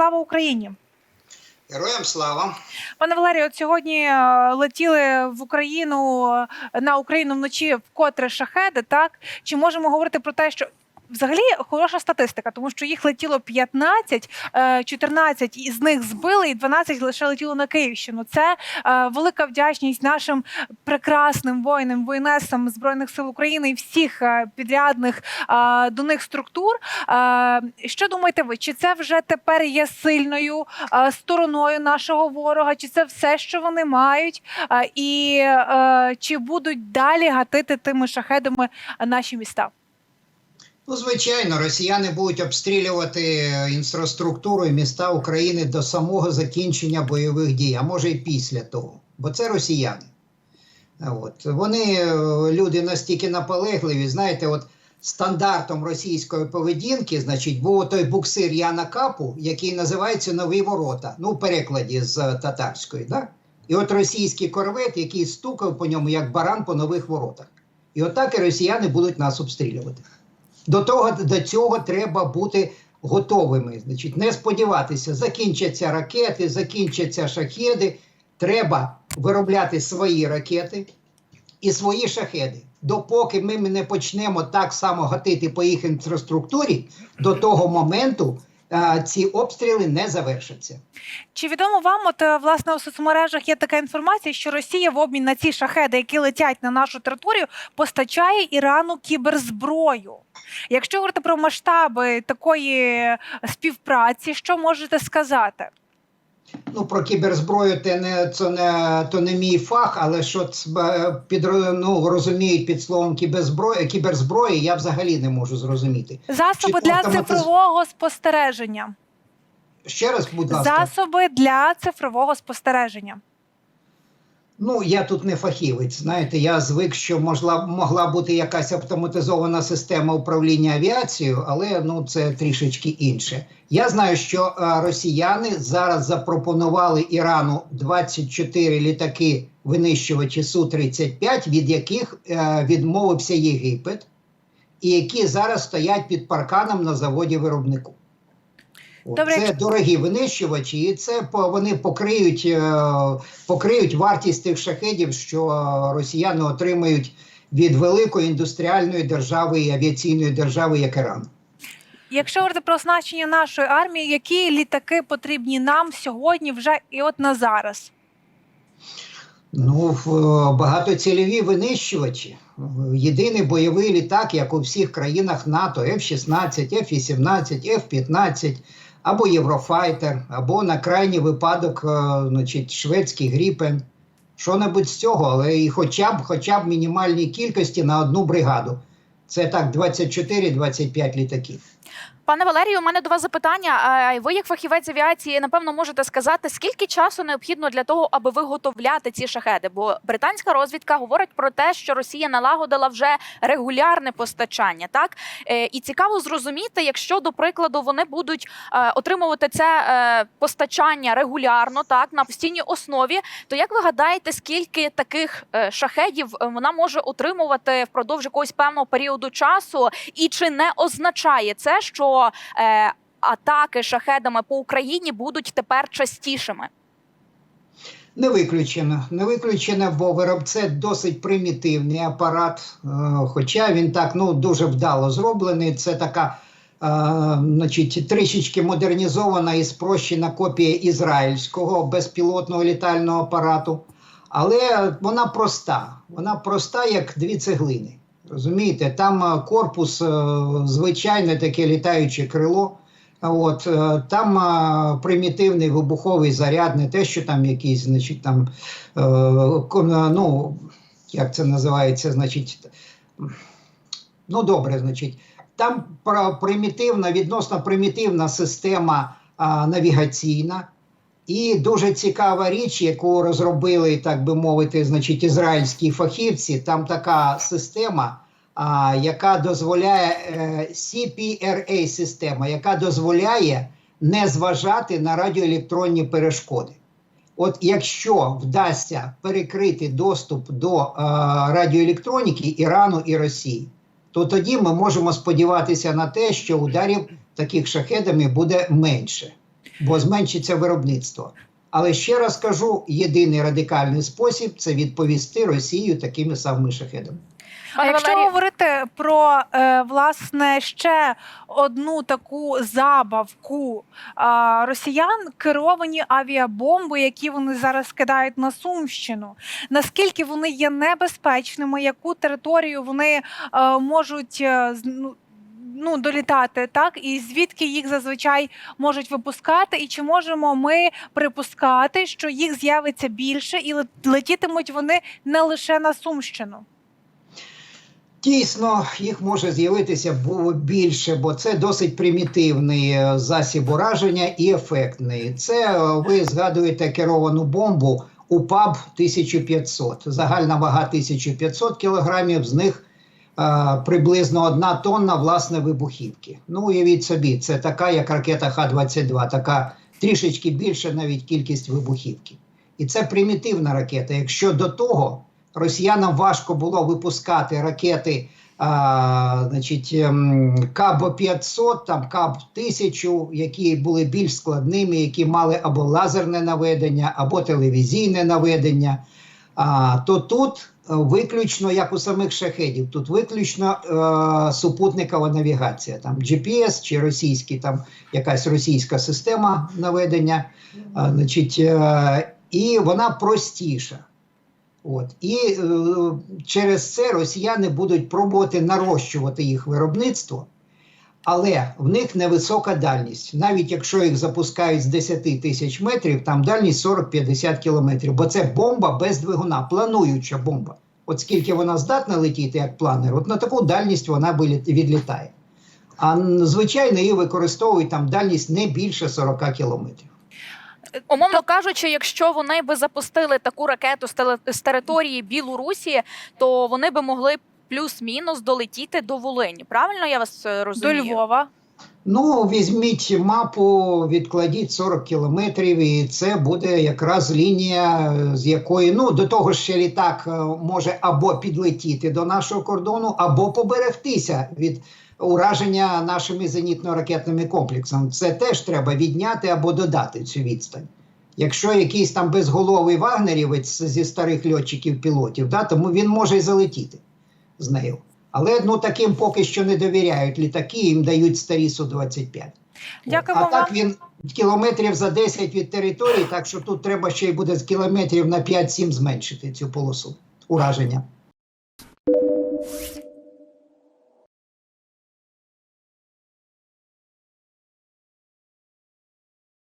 Слава Україні! Героям слава! Пане Валерію, от сьогодні е, летіли в Україну е, на Україну вночі вкотре шахеди. Так чи можемо говорити про те, що взагалі хороша статистика, тому що їх летіло 15, е, 14 із них збили, і 12 лише летіло на Київщину. Це е, велика вдячність нашим прекрасним воїнам, воїнесам збройних сил України і всіх е, підрядних е, до них структур. Е, Що думаєте ви? Чи це вже тепер є сильною е, стороною нашого ворога? Чи це все, що вони мають? Е, І е, чи будуть далі гатити тими шахедами наші міста? Ну, звичайно, росіяни будуть обстрілювати інфраструктуру і міста України до самого закінчення бойових дій, а може і після того. Бо це росіяни. От. Вони е, люди настільки наполегливі, знаєте, от стандартом російської поведінки, значить, був той буксир Яна Капу, який називається Нові ворота. Ну, в перекладі з е, татарської. Да? І от російський корвет, який стукав по ньому, як баран по нових воротах. І отак і росіяни будуть нас обстрілювати. До того до цього треба бути готовими. Значить, не сподіватися, закінчаться ракети, закінчаться шахеди. Треба виробляти свої ракети і свої шахеди. Допоки ми не почнемо так само гатити по їх інфраструктурі, до того моменту ці обстріли не завершаться. Чи відомо вам, от е, власне у соцмережах є така інформація, що Росія в обмін на ці шахеди, які летять на нашу територію, постачає Ірану кіберзброю? Якщо говорити про масштаби такої співпраці, що можете сказати? Ну, про кіберзброю це не, це не, то не мій фах, але що е, під, ну, розуміють під словом кіберзброї, кіберзброї, я взагалі не можу зрозуміти. Засоби Чи для автоматиз- цифрового спостереження. Ще раз, будь ласка. Засоби для цифрового спостереження. Ну, я тут не фахівець. Знаєте, я звик, що можла, могла бути якась автоматизована система управління авіацією, але ну це трішечки інше. Я знаю, що е, росіяни зараз запропонували Ірану 24 літаки винищувачі Су-35, від яких е, відмовився Єгипет, і які зараз стоять під парканом на заводі виробнику. Добре, Це дорогі винищувачі, і це по- вони покриють, е, покриють вартість тих шахедів, що росіяни отримають від великої індустріальної держави і авіаційної держави, як Іран. Якщо говорити про оснащення нашої армії, які літаки потрібні нам сьогодні, вже і от на зараз? Ну, е, багатоцільові винищувачі. Єдиний бойовий літак, як у всіх країнах НАТО, F-16, F-18, F-15, або Єврофайтер, або на крайній випадок, е, значить, шведський Гріпен. Що-небудь з цього, але і хоча б, хоча б мінімальній кількості на одну бригаду. Це так, 24-25 літаків. Пане Валерію, у мене до вас запитання. Ви, як фахівець авіації, напевно, можете сказати, скільки часу необхідно для того, аби виготовляти ці шахеди? Бо британська розвідка говорить про те, що Росія налагодила вже регулярне постачання. Так Е, і цікаво зрозуміти, якщо до прикладу вони будуть е, отримувати це е, постачання регулярно, так на постійній основі, то як ви гадаєте, скільки таких шахедів вона може отримувати впродовж якогось певного періоду часу? І чи не означає це, що е, атаки шахедами по Україні будуть тепер частішими? Не виключено. Не виключено, бо вироб це досить примітивний апарат, е, хоча він так ну, дуже вдало зроблений. Це така е, значить, трішечки модернізована і спрощена копія ізраїльського безпілотного літального апарату. Але вона проста. Вона проста, як дві цеглини. Розумієте, там е, корпус, е, звичайне таке літаюче крило. От е, там е, примітивний вибуховий заряд, не те, що там якийсь, значить, там е, ну, як це називається, значить, ну добре, значить, там примітивна, відносно примітивна система а, навігаційна. І дуже цікава річ, яку розробили, так би мовити, значить, ізраїльські фахівці. Там така система, а, яка дозволяє е, CPRA система, яка дозволяє не зважати на радіоелектронні перешкоди. От якщо вдасться перекрити доступ до е, радіоелектроніки Ірану і Росії, то тоді ми можемо сподіватися на те, що ударів таких шахедами буде менше. Бо зменшиться виробництво. Але ще раз кажу: єдиний радикальний спосіб це відповісти Росію такими самими шахедами. А якщо говорити про е, власне ще одну таку забавку росіян, керовані авіабомби, які вони зараз кидають на Сумщину, наскільки вони є небезпечними, яку територію вони е, можуть е, з- ну, долітати, так і звідки їх зазвичай можуть випускати, і чи можемо ми припускати, що їх з'явиться більше, і летітимуть вони не лише на Сумщину? Дійсно, їх може з'явитися більше, бо це досить примітивний е, засіб ураження і ефектний. Це е, ви згадуєте керовану бомбу УПАБ 1500. Загальна вага 1500 кілограмів, з них приблизно одна тонна власне вибухівки. Ну, уявіть собі, це така, як ракета Х-22, така трішечки більша навіть кількість вибухівки. І це примітивна ракета. Якщо до того росіянам важко було випускати ракети, а, значить, ем, КАБ-500, там КАБ-1000, які були більш складними, які мали або лазерне наведення, або телевізійне наведення. А, то тут е, виключно, як у самих шахедів, тут виключно е, супутникова навігація, там GPS чи російський, там якась російська система наведення, е, значить, е, і вона простіша. От. І е, через це росіяни будуть пробувати нарощувати їх виробництво, але в них невисока дальність. Навіть якщо їх запускають з 10 тисяч метрів, там дальність 40-50 кілометрів, бо це бомба без двигуна, плануюча бомба. От скільки вона здатна летіти як планер, от на таку дальність вона відлітає. А звичайно, її використовують там дальність не більше 40 кілометрів. Умовно кажучи, якщо вони би запустили таку ракету з території Білорусі, то вони би могли плюс-мінус долетіти до Волині. Правильно я вас е, До? Львова. Ну, візьміть мапу, відкладіть 40 кілометрів, і це буде якраз лінія, е, з якої ну до того ж ще літак е, може або підлетіти до нашого кордону, або поберегтися від ураження нашими зенітно-ракетними комплексами. Це теж треба відняти або додати цю відстань. Якщо якийсь там безголовий вагнерівець зі старих льотчиків пілотів, да, тому він може й залетіти з нею. Але ну таким поки що не довіряють літаки, їм дають старі Су-25. Дякуємо а так він кілометрів за 10 від території, так що тут треба ще й буде з кілометрів на 5-7 зменшити цю полосу ураження.